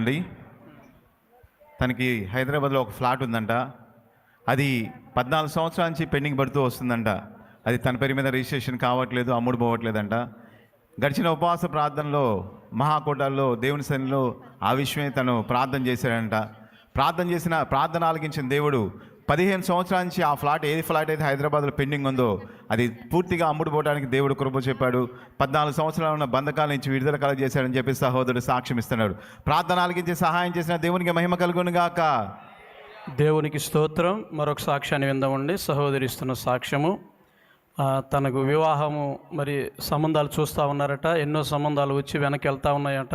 అండి. తనకి హైదరాబాద్లో ఒక ఫ్లాట్ ఉందంట. అది పద్నాలుగు సంవత్సరాల నుంచి పెండింగ్ పడుతూ వస్తుందంట. అది తన పేరు మీద రిజిస్ట్రేషన్ కావట్లేదు అమ్ముడు పోవట్లేదంట. గడిచిన ఉపవాస ప్రార్థనలో మహాకూటాల్లో దేవుని సన్నిలో ఆ విషయమే తను ప్రార్థన చేశాడంట. ప్రార్థన చేసిన ప్రార్థన ఆలకించిన దేవుడు పదిహేను సంవత్సరాల నుంచి ఆ ఫ్లాట్ ఏది ఫ్లాట్ అయితే హైదరాబాద్లో పెండింగ్ ఉందో అది పూర్తిగా అమ్ముడుపోవడానికి దేవుడు కృప చెప్పాడు. పద్నాలుగు సంవత్సరాలు ఉన్న బంధకాల నుంచి విడుదల కలగజేశాడని చెప్పి సహోదరుడు సాక్ష్యం ఇస్తున్నాడు. ప్రార్థన సహాయం చేసిన దేవునికి మహిమ కలుగునుగాక దేవునికి స్తోత్రం. మరొక సాక్ష్యాన్ని విందామండి. సహోదరి ఇస్తున్న సాక్ష్యము తనకు వివాహము మరి సంబంధాలు చూస్తూ ఉన్నారట. ఎన్నో సంబంధాలు వచ్చి వెనక్కి వెళ్తూ ఉన్నాయట.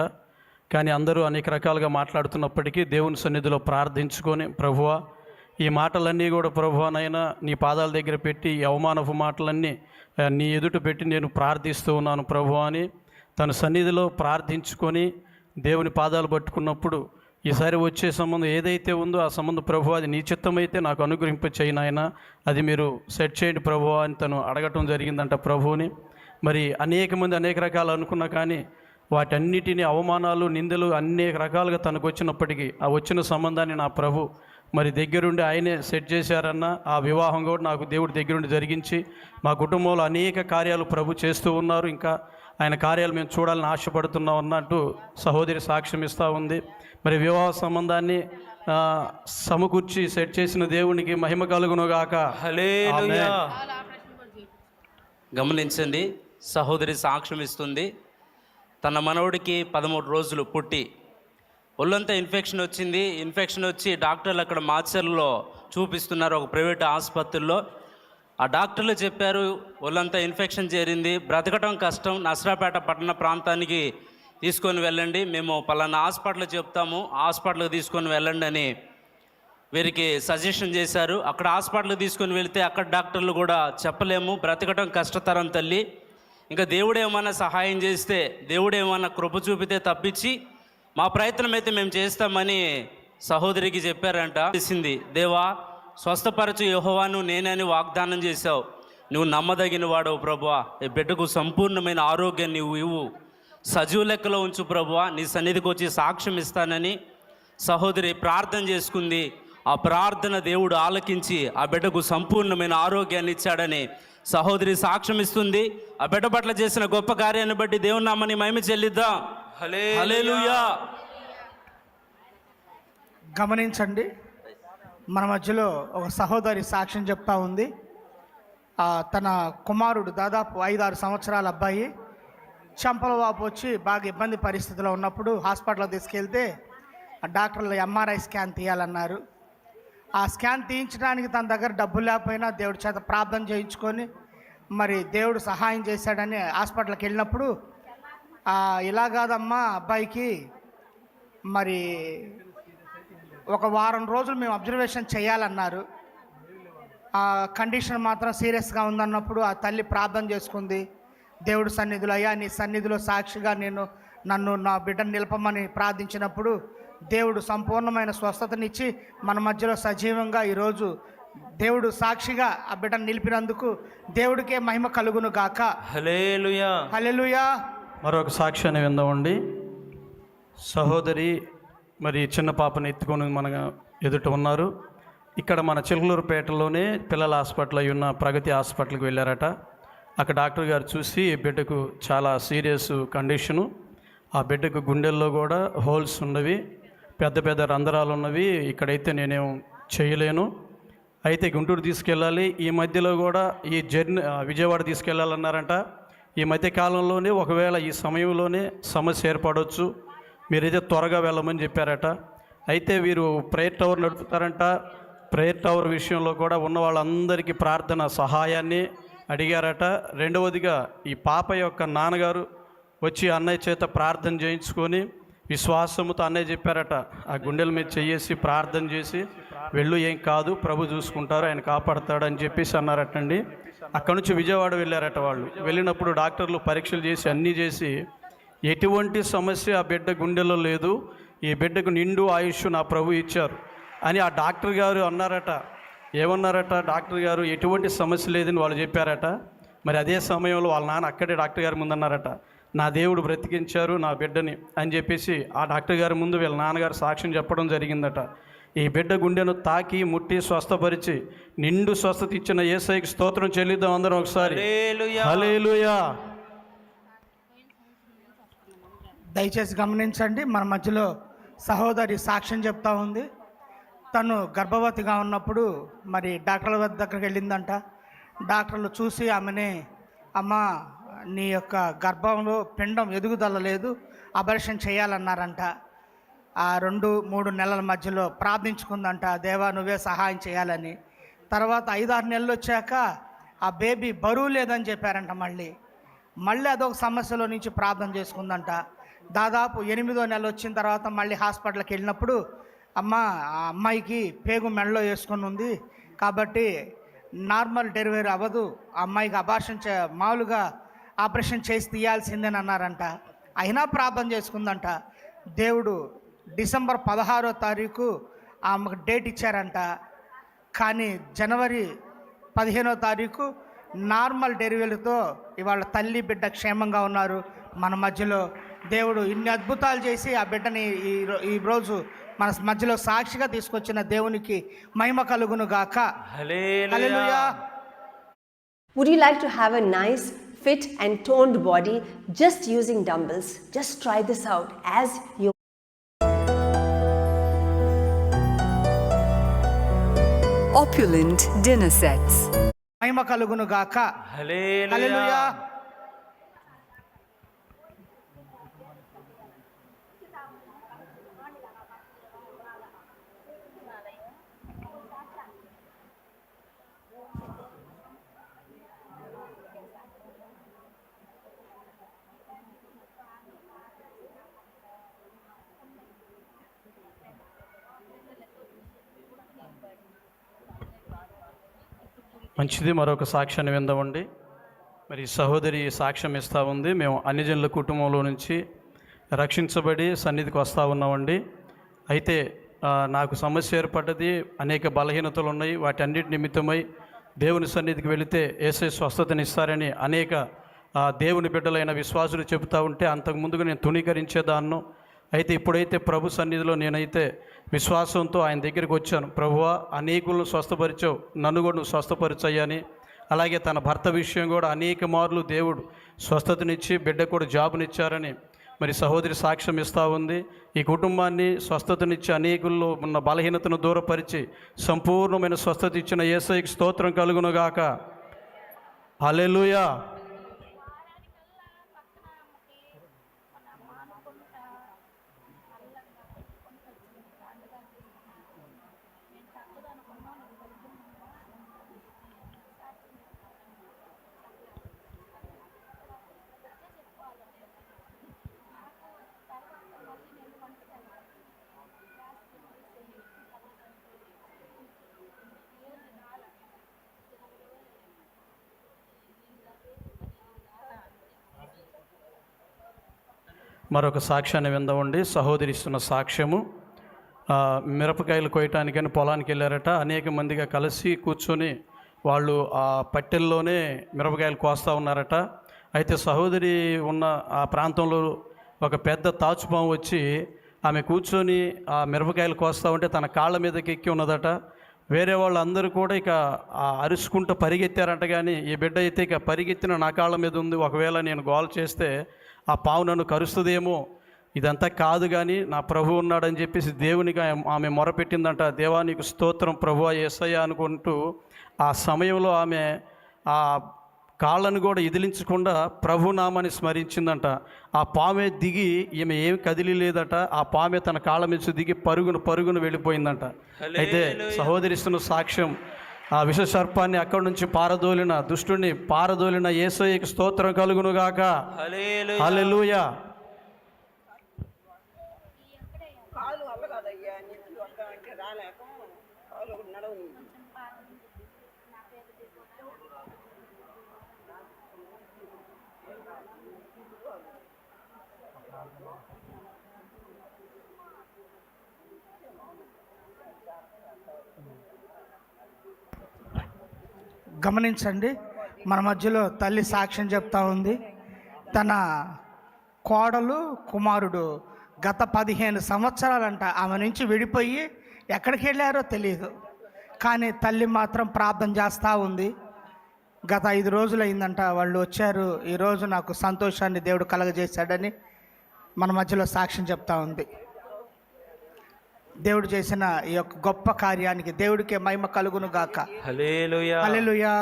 కానీ అందరూ అనేక రకాలుగా మాట్లాడుతున్నప్పటికీ దేవుని సన్నిధిలో ప్రార్థించుకొని ప్రభువా ఈ మాటలన్నీ కూడా ప్రభువానైనా నీ పాదాల దగ్గర పెట్టి ఈ అవమానపు మాటలన్నీ నీ ఎదుట పెట్టి నేను ప్రార్థిస్తూ ఉన్నాను ప్రభు అని తన సన్నిధిలో ప్రార్థించుకొని దేవుని పాదాలు పట్టుకున్నప్పుడు ఈసారి వచ్చే సంబంధం ఏదైతే ఉందో ఆ సంబంధం ప్రభు అది నీ చిత్తమైతే నాకు అనుగ్రహింప చేయనాయన అది మీరు సెట్ చేయండి ప్రభు అని తను అడగటం జరిగిందంట ప్రభువుని. మరి అనేక మంది అనేక రకాలు అనుకున్నా కానీ వాటన్నిటిని అవమానాలు నిందలు అనేక రకాలుగా తనకు వచ్చినప్పటికీ ఆ వచ్చిన సంబంధాన్ని నా ప్రభు మరి దగ్గరుండి ఆయనే సెట్ చేశారన్న ఆ వివాహం కూడా నాకు దేవుడి దగ్గరుండి జరిగించి మా కుటుంబంలో అనేక కార్యాలు ప్రభు చేస్తూ ఉన్నారు. ఇంకా ఆయన కార్యాలు మేము చూడాలని ఆశపడుతున్నాం అన్నట్టు సహోదరి సాక్ష్యం ఇస్తూ ఉంది. మరి వివాహ సంబంధాన్ని సమకూర్చి సెట్ చేసిన దేవునికి మహిమ కలుగునుగాక. గమనించండి సహోదరి సాక్ష్యం ఇస్తుంది. తన మనవడికి పదమూడు రోజులు పుట్టి ఒళ్ళంతా ఇన్ఫెక్షన్ వచ్చింది. ఇన్ఫెక్షన్ వచ్చి డాక్టర్లు అక్కడ మాచర్లో చూపిస్తున్నారు ఒక ప్రైవేట్ ఆసుపత్రిలో. ఆ డాక్టర్లు చెప్పారు ఒళ్ళంతా ఇన్ఫెక్షన్ చేరింది. బ్రతకటం కష్టం. నసరాపేట పట్టణ ప్రాంతానికి తీసుకొని వెళ్ళండి. మేము పలానా హాస్పిటల్ చెప్తాము. హాస్పిటల్కి తీసుకొని వెళ్ళండి అని వీరికి సజెషన్ చేశారు. అక్కడ హాస్పిటల్కి తీసుకొని వెళ్తే అక్కడ డాక్టర్లు కూడా చెప్పలేము. బ్రతకటం కష్టతరం తల్లి. ఇంకా దేవుడు ఏమైనా సహాయం చేస్తే దేవుడు ఏమైనా కృప చూపితే తప్పించి మా ప్రయత్నం అయితే మేము చేస్తామని సహోదరికి చెప్పారంట. తెలిసింది దేవా స్వస్థపరచు యోహవాను నేనని వాగ్దానం చేశావు. నువ్వు నమ్మదగిన వాడవు ప్రభువా. ఈ బిడ్డకు సంపూర్ణమైన ఆరోగ్యాన్ని నువ్వు ఇవ్వు. సజీవ లెక్కలో ఉంచు ప్రభువా. నీ సన్నిధికి వచ్చి సాక్ష్యం ఇస్తానని సహోదరి ప్రార్థన చేసుకుంది. ఆ ప్రార్థన దేవుడు ఆలకించి ఆ బిడ్డకు సంపూర్ణమైన ఆరోగ్యాన్ని ఇచ్చాడని సహోదరి సాక్ష్యం ఇస్తుంది. ఆ బిడ్డ పట్ల చేసిన గొప్ప కార్యాన్ని బట్టి దేవుని నామని మహిమ చెల్లిద్దాం. గమనించండి మన మధ్యలో ఒక సహోదరి సాక్ష్యం చెప్తా ఉంది. తన కుమారుడు దాదాపు ఐదారు సంవత్సరాల అబ్బాయి చంపల వాపు వచ్చి బాగా ఇబ్బంది పరిస్థితిలో ఉన్నప్పుడు హాస్పిటల్లో తీసుకెళ్తే డాక్టర్లు ఎంఆర్ఐ స్కాన్ తీయాలన్నారు. ఆ స్కాన్ తీయించడానికి తన దగ్గర డబ్బులు లేకపోయినా దేవుడి చేత ప్రార్థన చేయించుకొని మరి దేవుడు సహాయం చేశాడని హాస్పిటల్కి వెళ్ళినప్పుడు ఇలా కాదమ్మా అబ్బాయికి మరి ఒక వారం రోజులు మేము అబ్జర్వేషన్ చేయాలన్నారు. ఆ కండిషన్ మాత్రం సీరియస్గా ఉందన్నప్పుడు ఆ తల్లి ప్రార్థన చేసుకుంది. దేవుడి సన్నిధిలో అయ్యా నీ సన్నిధిలో సాక్షిగా నేను నన్ను నా బిడ్డను నిలపమని ప్రార్థించినప్పుడు దేవుడు సంపూర్ణమైన స్వస్థతనిచ్చి మన మధ్యలో సజీవంగా ఈరోజు దేవుడు సాక్షిగా ఆ బిడ్డను నిలిపినందుకు దేవుడికే మహిమ కలుగును గాక. హల్లెలూయా. హల్లెలూయా. మరొక సాక్ష్యాన్ని విందామండి. సహోదరి మరి చిన్న పాపను ఎత్తుకొని మన ఎదుట ఉన్నారు. ఇక్కడ మన చిల్లూరుపేటలోనే పిల్లల హాస్పిటల్ అయి ఉన్న ప్రగతి హాస్పిటల్కి వెళ్ళారట. అక్కడ డాక్టర్ గారు చూసి బిడ్డకు చాలా సీరియస్ కండిషను. ఆ బిడ్డకు గుండెల్లో కూడా హోల్స్ ఉన్నవి పెద్ద పెద్ద రంధ్రాలు ఉన్నవి. ఇక్కడైతే నేనేం చేయలేను. అయితే గుంటూరు తీసుకెళ్ళాలి. ఈ మధ్యలో కూడా ఈ జర్నీ విజయవాడ తీసుకెళ్ళాలన్నారంట. ఈ మధ్య కాలంలోనే ఒకవేళ ఈ సమయంలోనే సమస్య ఏర్పడవచ్చు మీరైతే త్వరగా వెళ్ళమని చెప్పారట. అయితే వీరు ప్రేయర్ టవర్ నడుపుతారంట. ప్రేయర్ టవర్ విషయంలో కూడా ఉన్న వాళ్ళందరికీ ప్రార్థన సహాయాన్ని అడిగారట. రెండవదిగా ఈ పాప యొక్క నాన్నగారు వచ్చి అన్నయ్య చేత ప్రార్థన చేయించుకొని విశ్వాసముతో అన్నయ్య చెప్పారట. ఆ గుండెల మీద చేసి ప్రార్థన చేసి వెళ్ళు ఏం కాదు ప్రభు చూసుకుంటారు ఆయన కాపాడతాడు అని చెప్పేసి అన్నారటండి. అక్కడి నుంచి విజయవాడ వెళ్ళారట వాళ్ళు. వెళ్ళినప్పుడు డాక్టర్లు పరీక్షలు చేసి అన్నీ చేసి ఎటువంటి సమస్య ఆ బిడ్డ గుండెలో లేదు. ఈ బిడ్డకు నిండు ఆయుష్ నా ప్రభు ఇచ్చారు. అని ఆ డాక్టర్ గారు అన్నారట. ఏమన్నారట? డాక్టర్ గారు ఎటువంటి సమస్య లేదని వాళ్ళు చెప్పారట. మరి అదే సమయంలో వాళ్ళ నాన్న అక్కడే డాక్టర్ గారి ముందు అన్నారట. నా దేవుడు బ్రతికించారు నా బిడ్డని. అని చెప్పేసి ఆ డాక్టర్ గారి ముందు వీళ్ళ నాన్నగారు సాక్ష్యం చెప్పడం జరిగిందట. ఈ బిడ్డ గుండెను తాకి ముట్టి స్వస్థపరిచి నిండు స్వస్థత ఇచ్చిన ఏసైకి స్తోత్రం చెల్లిద్దాం అందరం ఒకసారి. హల్లెలూయా. హల్లెలూయా. దయచేసి గమనించండి మన మధ్యలో సహోదరి సాక్ష్యం చెప్తా ఉంది. తను గర్భవతిగా ఉన్నప్పుడు మరి డాక్టర్ల వద్ద దగ్గరికి వెళ్ళిందంట. డాక్టర్లు చూసి ఆమెని అమ్మ నీ యొక్క గర్భంలో పిండం ఎదుగుదల లేదు అబర్షన్ చేయాలన్నారంట. ఆ రెండు మూడు నెలల మధ్యలో ప్రార్థించుకుందంట దేవా నువ్వే సహాయం చేయాలని. తర్వాత ఐదారు నెలలు వచ్చాక ఆ బేబీ బరువు లేదని చెప్పారంట మళ్ళీ. మళ్ళీ అదొక సమస్యలో నుంచి ప్రార్థన చేసుకుందంట. దాదాపు ఎనిమిదో నెల వచ్చిన తర్వాత మళ్ళీ హాస్పిటల్కి వెళ్ళినప్పుడు అమ్మ ఆ అమ్మాయికి పేగు మెడలో వేసుకొని ఉంది. కాబట్టి నార్మల్ డెలివరీ అవ్వదు. ఆ అమ్మాయికి అబార్షన్ చే మామూలుగా ఆపరేషన్ చేసి తీయాల్సిందేనన్నారంట. అయినా ప్రార్థన చేసుకుందంట. దేవుడు డిసెంబర్ పదహారో తారీఖు ఆమెకు డేట్ ఇచ్చారంట. కానీ జనవరి పదిహేనో తారీఖు నార్మల్ డెలివరీతో ఇవాళ తల్లి బిడ్డ క్షేమంగా ఉన్నారు. మన మధ్యలో దేవుడు ఇన్ని అద్భుతాలు చేసి ఆ బిడ్డని ఈ రోజు మన మధ్యలో సాక్షిగా తీసుకొచ్చిన దేవునికి మహిమ కలుగును గాక. Would you like to have a nice, fit, and toned body just using dumbbells? Just try this out as you opulent dinner sets. మహిమ కలుగును గాక హల్లెలూయా. మంచిది మరొక సాక్ష్యాన్ని విందవండి మరి సహోదరి సాక్ష్యం ఇస్తూ ఉంది. మేము అన్యజనుల కుటుంబంలో నుంచి రక్షించబడి సన్నిధికి వస్తూ ఉన్నామండి. అయితే నాకు సమస్య ఏర్పడ్డది అనేక బలహీనతలు ఉన్నాయి. వాటి అన్నిటి నిమిత్తమై దేవుని సన్నిధికి వెళితే ఏసై స్వస్థతనిస్తారని అనేక దేవుని బిడ్డలైన విశ్వాసులు చెబుతూ ఉంటే అంతకు ముందుగా నేను తుణీకరించేదాన్ను. అయితే ఇప్పుడైతే ప్రభు సన్నిధిలో నేనైతే విశ్వాసంతో ఆయన దగ్గరికి వచ్చాను. ప్రభువా అనేకులను స్వస్థపరిచావు. నన్ను కూడా నువ్వు స్వస్థపరిచయ్యని అలాగే తన భర్త విషయం కూడా అనేక మార్లు దేవుడు స్వస్థతనిచ్చి బిడ్డ కూడా జాబునిచ్చారని మరి సహోదరి సాక్ష్యం ఇస్తూ ఉంది. ఈ కుటుంబాన్ని స్వస్థతనిచ్చి అనేకుల్లో ఉన్న బలహీనతను దూరపరిచి సంపూర్ణమైన స్వస్థత ఇచ్చిన ఏసైకి స్తోత్రం కలుగునుగాక అలెలుయా మరొక సాక్ష్యాన్ని విందామండి. సహోదరి ఇస్తున్న సాక్ష్యము మిరపకాయలు కొయ్యటానికని పొలానికి వెళ్ళారట. అనేక మందిగా కలిసి కూర్చొని వాళ్ళు ఆ పట్టెల్లోనే మిరపకాయలు కోస్తూ ఉన్నారట. అయితే సహోదరి ఉన్న ఆ ప్రాంతంలో ఒక పెద్ద తాచుపాము వచ్చి ఆమె కూర్చొని ఆ మిరపకాయలు కోస్తూ ఉంటే తన కాళ్ళ మీదకి ఎక్కి ఉన్నదట. వేరే వాళ్ళందరూ కూడా ఇక ఆ అరుచుకుంటూ పరిగెత్తారంట కానీ ఈ బిడ్డ అయితే ఇక పరిగెత్తిన నా కాళ్ళ మీద ఉంది. ఒకవేళ నేను గోల్ చేస్తే ఆ పావు నన్ను కరుస్తుందేమో? ఇదంతా కాదు కానీ నా ప్రభు ఉన్నాడని చెప్పేసి దేవునికి ఆమె- మొరపెట్టిందంట. దేవా నీకు స్తోత్రం ప్రభు ఏసయ్య అనుకుంటూ ఆ సమయంలో ఆమె ఆ కాళ్ళను కూడా ఇదిలించకుండా ప్రభునామాన్ని స్మరించిందంట. ఆ పామె దిగి ఈమె ఏమి కదిలి లేదట ఆ పామె తన కాళ్ళ మీద దిగి పరుగును పరుగును వెళ్ళిపోయిందంట. అయితే సహోదరిస్తున్న సాక్ష్యం ఆ విష సర్పాన్ని అక్కడి నుంచి పారదోలిన దుష్టుని పారదోలిన ఏసయ్యకి స్తోత్రం కలుగునుగాక. హల్లెలూయా. కాలు అంటే రాలేక నడవు గమనించండి. మన మధ్యలో తల్లి సాక్ష్యం చెప్తా ఉంది. తన కోడలు కుమారుడు గత పదిహేను సంవత్సరాలంట. ఆమె నుంచి విడిపోయి ఎక్కడికి వెళ్ళారో తెలియదు కానీ తల్లి మాత్రం ప్రార్థన చేస్తూ ఉంది. గత ఐదు రోజులు అయిందంట వాళ్ళు వచ్చారు. ఈరోజు నాకు సంతోషాన్ని దేవుడు కలగజేశాడని మన మధ్యలో సాక్ష్యం చెప్తా ఉంది. దేవుడు చేసిన ఈ యొక్క గొప్ప కార్యానికి దేవుడికే మహిమ కలుగును గాక. హలేలుయా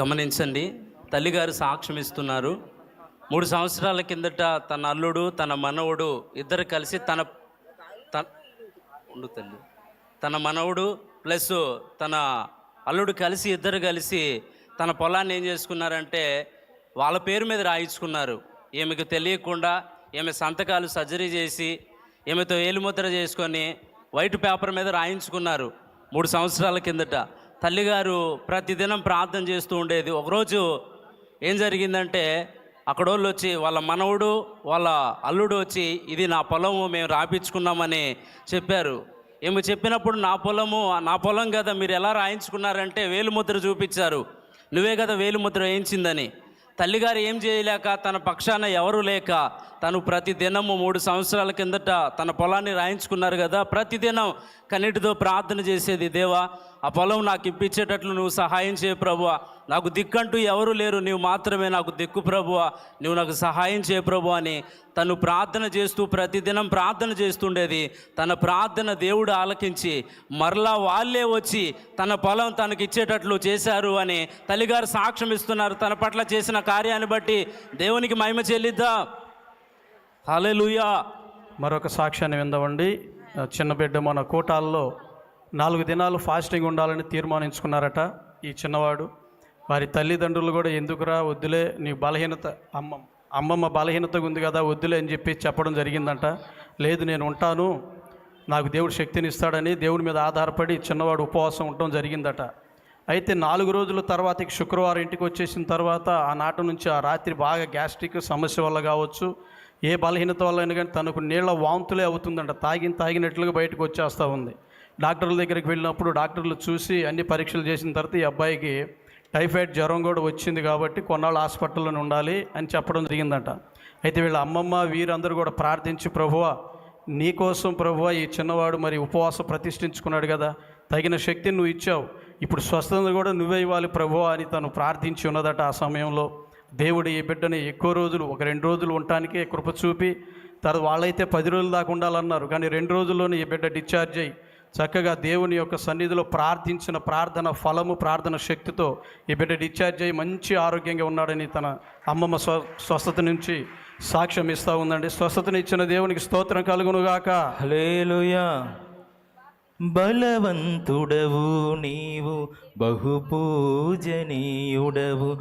గమనించండి తల్లిగారు సాక్ష్యం ఇస్తున్నారు. మూడు సంవత్సరాల కిందట తన అల్లుడు తన మనవడు ఇద్దరు కలిసి తన తన ఉండు తల్లి. తన మనవడు ప్లస్ తన అల్లుడు కలిసి ఇద్దరు కలిసి తన పొలాన్ని ఏం చేసుకున్నారంటే వాళ్ళ పేరు మీద రాయించుకున్నారు. ఈమెకు తెలియకుండా ఈమె సంతకాలు సర్జరీ చేసి ఈమెతో ఏలుముద్ర చేసుకొని వైట్ పేపర్ మీద రాయించుకున్నారు మూడు సంవత్సరాల కిందట. తల్లిగారు ప్రతిదినం ప్రార్థన చేస్తూ ఉండేది. ఒకరోజు ఏం జరిగిందంటే అక్కడ వాళ్ళు వచ్చి వాళ్ళ మనవడు వాళ్ళ అల్లుడు వచ్చి ఇది నా పొలము మేము రాపించుకున్నామని చెప్పారు. ఏమి చెప్పినప్పుడు నా పొలము నా పొలం కదా మీరు ఎలా రాయించుకున్నారంటే వేలుముద్ర చూపించారు. నువ్వే కదా వేలుముద్ర వేయించిందని. తల్లిగారు ఏం చేయలేక తన పక్షాన ఎవరు లేక తను ప్రతి దినము మూడు సంవత్సరాల కిందట తన పొలాన్ని రాయించుకున్నారు కదా ప్రతిదినం కన్నిటితో ప్రార్థన చేసేది దేవా ఆ పొలం నాకు ఇప్పించేటట్లు నువ్వు సహాయం చేయ ప్రభువ. నాకు దిక్కంటూ ఎవరు లేరు నీవు మాత్రమే నాకు దిక్కు ప్రభువ. నువ్వు నాకు సహాయం చేయ ప్రభు అని తను ప్రార్థన చేస్తూ ప్రతిదినం ప్రార్థన చేస్తుండేది. తన ప్రార్థన దేవుడు ఆలకించి మరలా వాళ్ళే వచ్చి తన పొలం తనకి ఇచ్చేటట్లు చేశారు అని తల్లిగారు సాక్ష్యం ఇస్తున్నారు. తన పట్ల చేసిన కార్యాన్ని బట్టి దేవునికి మహిమ చెల్లిద్దా. హల్లెలూయా. మరొక సాక్ష్యాన్ని విందవండి చిన్న బిడ్డ మన కోటాల్లో నాలుగు దినాలు ఫాస్టింగ్ ఉండాలని తీర్మానించుకున్నారట ఈ చిన్నవాడు. వారి తల్లిదండ్రులు కూడా ఎందుకురా వద్దులే నీ బలహీనత అమ్మ అమ్మమ్మ బలహీనతగా ఉంది కదా వద్దులే అని చెప్పి చెప్పడం జరిగిందంట. లేదు నేను ఉంటాను నాకు దేవుడు శక్తిని ఇస్తాడని దేవుడి మీద ఆధారపడి చిన్నవాడు ఉపవాసం ఉండటం జరిగిందట. అయితే నాలుగు రోజుల తర్వాత శుక్రవారం ఇంటికి వచ్చేసిన తర్వాత ఆ నాటి నుంచి ఆ రాత్రి బాగా గ్యాస్ట్రిక్ సమస్య వల్ల కావచ్చు ఏ బలహీనత వల్ల అయినా కానీ తనకు నీళ్ళ వాంతులే అవుతుందంట. తాగిన తాగినట్లుగా బయటకు వచ్చేస్తూ ఉంది. డాక్టర్ల దగ్గరికి వెళ్ళినప్పుడు డాక్టర్లు చూసి అన్ని పరీక్షలు చేసిన తర్వాత ఈ అబ్బాయికి టైఫాయిడ్ జ్వరం కూడా వచ్చింది కాబట్టి కొన్నాళ్ళు హాస్పిటల్లోనే ఉండాలి అని చెప్పడం జరిగిందంట. అయితే వీళ్ళ అమ్మమ్మ వీరందరూ కూడా ప్రార్థించి ప్రభువా నీకోసం ప్రభువా ఈ చిన్నవాడు మరి ఉపవాసం ప్రతిష్ఠించుకున్నాడు కదా తగిన శక్తిని నువ్వు ఇచ్చావు. ఇప్పుడు స్వస్థత కూడా నువ్వే ఇవ్వాలి ప్రభువా అని తను ప్రార్థించి ఉన్నదట ఆ సమయంలో. దేవుడు ఈ బిడ్డని ఎక్కువ రోజులు ఒక రెండు రోజులు ఉండటానికే కృప చూపి తర్వాత వాళ్ళైతే పది రోజులు దాకా ఉండాలన్నారు. కానీ రెండు రోజుల్లోనే ఈ బిడ్డ డిశ్చార్జ్ అయ్యి చక్కగా దేవుని యొక్క సన్నిధిలో ప్రార్థించిన ప్రార్థన ఫలము ప్రార్థన శక్తితో ఈ బిడ్డ డిశ్చార్జ్ అయ్యి మంచి ఆరోగ్యంగా ఉన్నాడని తన అమ్మమ్మ స్వ స్వస్థత నుంచి సాక్ష్యం ఇస్తూ ఉందండి. స్వస్థతనిచ్చిన దేవునికి స్తోత్రం కలుగునుగాక. హలేలుయా బలవంతుడవు నీవు బహుపూజనీయుడవు.